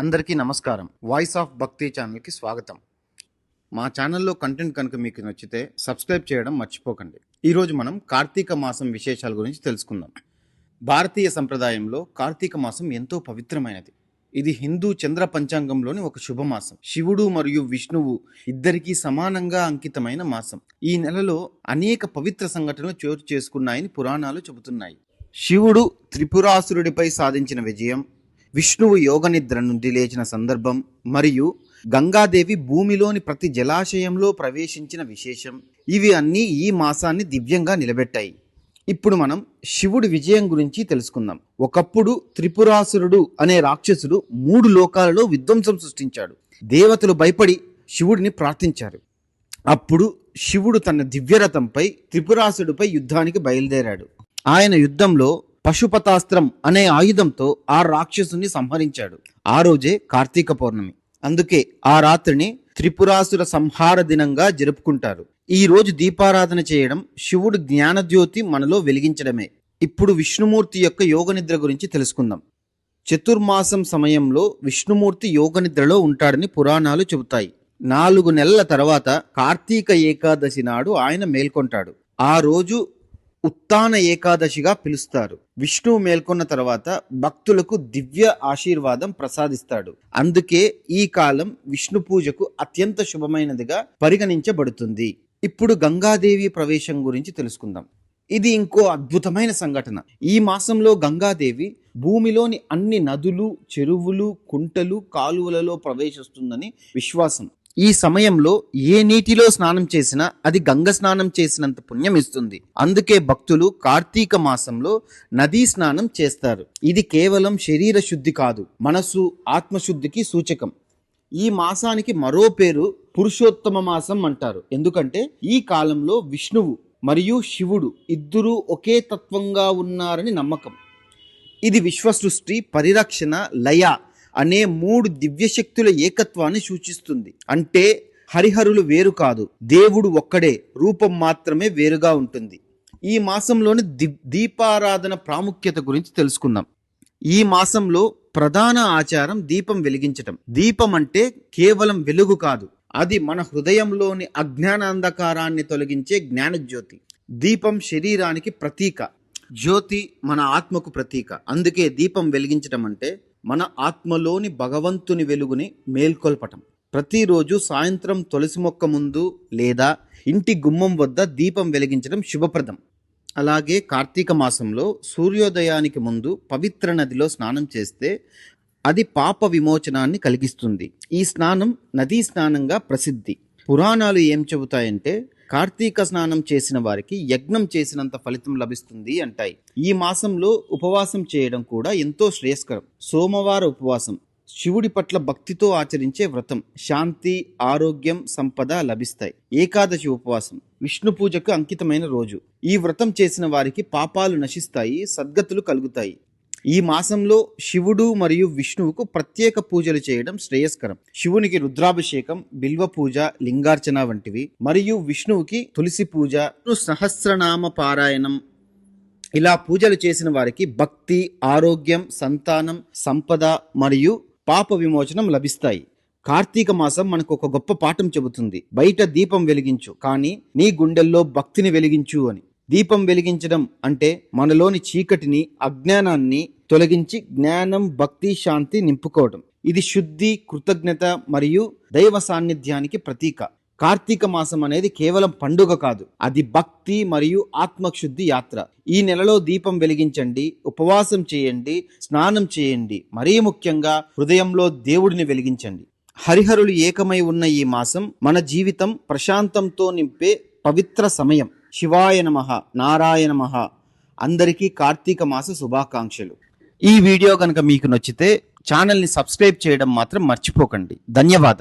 అందరికీ నమస్కారం. Voice of భక్తి ఛానల్కి స్వాగతం. మా ఛానల్లో కంటెంట్ కనుక మీకు నచ్చితే సబ్స్క్రైబ్ చేయడం మర్చిపోకండి. ఈరోజు మనం కార్తీక మాసం విశేషాల గురించి తెలుసుకుందాం. భారతీయ సంప్రదాయంలో కార్తీక మాసం ఎంతో పవిత్రమైనది. ఇది హిందూ చంద్ర పంచాంగంలోని ఒక శుభమాసం. శివుడు మరియు విష్ణువు ఇద్దరికీ సమానంగా అంకితమైన మాసం. ఈ నెలలో అనేక పవిత్ర సంఘటనలు చోటు చేసుకున్నాయని పురాణాలు చెబుతున్నాయి. శివుడు త్రిపురాసురుడిపై సాధించిన విజయం విష్ణువు యోగనిద్ర నుండి లేచిన సందర్భం మరియు గంగాదేవి భూమిలోని ప్రతి జలాశయంలో ప్రవేశించిన విశేషం. ఇవి అన్నీ ఈ మాసాన్ని దివ్యంగా నిలబెట్టాయి. ఇప్పుడు మనం శివుడి విజయం గురించి తెలుసుకుందాం. ఒకప్పుడు త్రిపురాసురుడు అనే రాక్షసుడు మూడు లోకాలలో విధ్వంసం సృష్టించాడు. దేవతలు భయపడి శివుడిని ప్రార్థించారు. అప్పుడు శివుడు తన దివ్యరథంపై త్రిపురాసుడిపై యుద్ధానికి బయలుదేరాడు. ఆయన యుద్ధంలో పశుపతాస్త్రం అనే ఆయుధంతో ఆ రాక్షసుని సంహరించాడు. ఆ రోజే కార్తీక పౌర్ణమి. అందుకే ఆ రాత్రిని త్రిపురాసుర సంహార దినంగా జరుపుకుంటారు. ఈ రోజు దీపారాధన చేయడం శివుడు జ్ఞానజ్యోతి మనలో వెలిగించడమే. ఇప్పుడు విష్ణుమూర్తి యొక్క యోగనిద్ర గురించి తెలుసుకుందాం. చతుర్మాసం సమయంలో విష్ణుమూర్తి యోగనిద్రలో ఉంటాడని పురాణాలు చెబుతాయి. నాలుగు నెలల తర్వాత కార్తీక ఏకాదశి నాడు ఆయన మేల్కొంటాడు. ఆ రోజు ఉత్తాన ఏకాదశిగా పిలుస్తారు. విష్ణువు మేల్కొన్న తర్వాత భక్తులకు దివ్య ఆశీర్వాదం ప్రసాదిస్తాడు. అందుకే ఈ కాలం విష్ణు పూజకు అత్యంత శుభమైనదిగా పరిగణించబడుతుంది. ఇప్పుడు గంగాదేవి ప్రవేశం గురించి తెలుసుకుందాం. ఇది ఇంకో అద్భుతమైన సంఘటన. ఈ మాసంలో గంగాదేవి భూమిలోని అన్ని నదులు చెరువులు కుంటలు కాలువలలో ప్రవేశిస్తుందని విశ్వాసం. ఈ సమయంలో ఏ నీటిలో స్నానం చేసినా అది గంగ స్నానం చేసినంత పుణ్యం ఇస్తుంది. అందుకే భక్తులు కార్తీక మాసంలో నదీ స్నానం చేస్తారు. ఇది కేవలం శరీర శుద్ధి కాదు మనసు ఆత్మశుద్ధికి సూచకం. ఈ మాసానికి మరో పేరు పురుషోత్తమ మాసం అంటారు. ఎందుకంటే ఈ కాలంలో విష్ణువు మరియు శివుడు ఇద్దరూ ఒకే తత్వంగా ఉన్నారని నమ్మకం. ఇది విశ్వసృష్టి పరిరక్షణ లయ అనే మూడు దివ్యశక్తుల ఏకత్వాన్ని సూచిస్తుంది. అంటే హరిహరులు వేరు కాదు దేవుడు ఒక్కడే రూపం మాత్రమే వేరుగా ఉంటుంది. ఈ మాసంలోని ది దీపారాధన ప్రాముఖ్యత గురించి తెలుసుకుందాం. ఈ మాసంలో ప్రధాన ఆచారం దీపం వెలిగించటం. దీపం అంటే కేవలం వెలుగు కాదు అది మన హృదయంలోని అజ్ఞానాంధకారాన్ని తొలగించే జ్ఞానజ్యోతి. దీపం శరీరానికి ప్రతీక జ్యోతి మన ఆత్మకు ప్రతీక. అందుకే దీపం వెలిగించటం అంటే మన ఆత్మలోని భగవంతుని వెలుగుని మేల్కొల్పటం. ప్రతిరోజు సాయంత్రం తులసి మొక్క ముందు లేదా ఇంటి గుమ్మం వద్ద దీపం వెలిగించడం శుభప్రదం. అలాగే కార్తీక మాసంలో సూర్యోదయానికి ముందు పవిత్ర నదిలో స్నానం చేస్తే అది పాప విమోచనాన్ని కలిగిస్తుంది. ఈ స్నానం నదీ స్నానంగా ప్రసిద్ధి. పురాణాలు ఏం చెబుతాయంటే కార్తీక స్నానం చేసిన వారికి యజ్ఞం చేసినంత ఫలితం లభిస్తుంది అంటాయి. ఈ మాసంలో ఉపవాసం చేయడం కూడా ఎంతో శ్రేయస్కరం. సోమవార ఉపవాసం శివుడి పట్ల భక్తితో ఆచరించే వ్రతం శాంతి ఆరోగ్యం సంపద లభిస్తాయి. ఏకాదశి ఉపవాసం విష్ణు పూజకు అంకితమైన రోజు. ఈ వ్రతం చేసిన వారికి పాపాలు నశిస్తాయి సద్గతులు కలుగుతాయి. ఈ మాసంలో శివుడు మరియు విష్ణువుకు ప్రత్యేక పూజలు చేయడం శ్రేయస్కరం. శివునికి రుద్రాభిషేకం బిల్వ పూజ లింగార్చన వంటివి మరియు విష్ణువుకి తులసి పూజ సహస్రనామ పారాయణం. ఇలా పూజలు చేసిన వారికి భక్తి ఆరోగ్యం సంతానం సంపద మరియు పాప విమోచనం లభిస్తాయి. కార్తీక మాసం మనకు ఒక గొప్ప పాఠం చెబుతుంది. బయట దీపం వెలిగించు కానీ నీ గుండెల్లో భక్తిని వెలిగించు అని. దీపం వెలిగించడం అంటే మనలోని చీకటిని అజ్ఞానాన్ని తొలగించి జ్ఞానం భక్తి శాంతి నింపుకోవడం. ఇది శుద్ధి కృతజ్ఞత మరియు దైవ సాన్నిధ్యానికి ప్రతీక. కార్తీక మాసం అనేది కేవలం పండుగ కాదు అది భక్తి మరియు ఆత్మశుద్ధి యాత్ర. ఈ నెలలో దీపం వెలిగించండి ఉపవాసం చేయండి స్నానం చేయండి మరీ ముఖ్యంగా హృదయంలో దేవుడిని వెలిగించండి. హరిహరులు ఏకమై ఉన్న ఈ మాసం మన జీవితం ప్రశాంతంతో నింపే పవిత్ర సమయం. శివాయ నమ నారాయణ మహ అందరికీ కార్తీక మాస శుభాకాంక్షలు. ఈ వీడియో కనుక మీకు నచ్చితే ఛానల్ని సబ్స్క్రైబ్ చేయడం మాత్రం మర్చిపోకండి. ధన్యవాదాలు.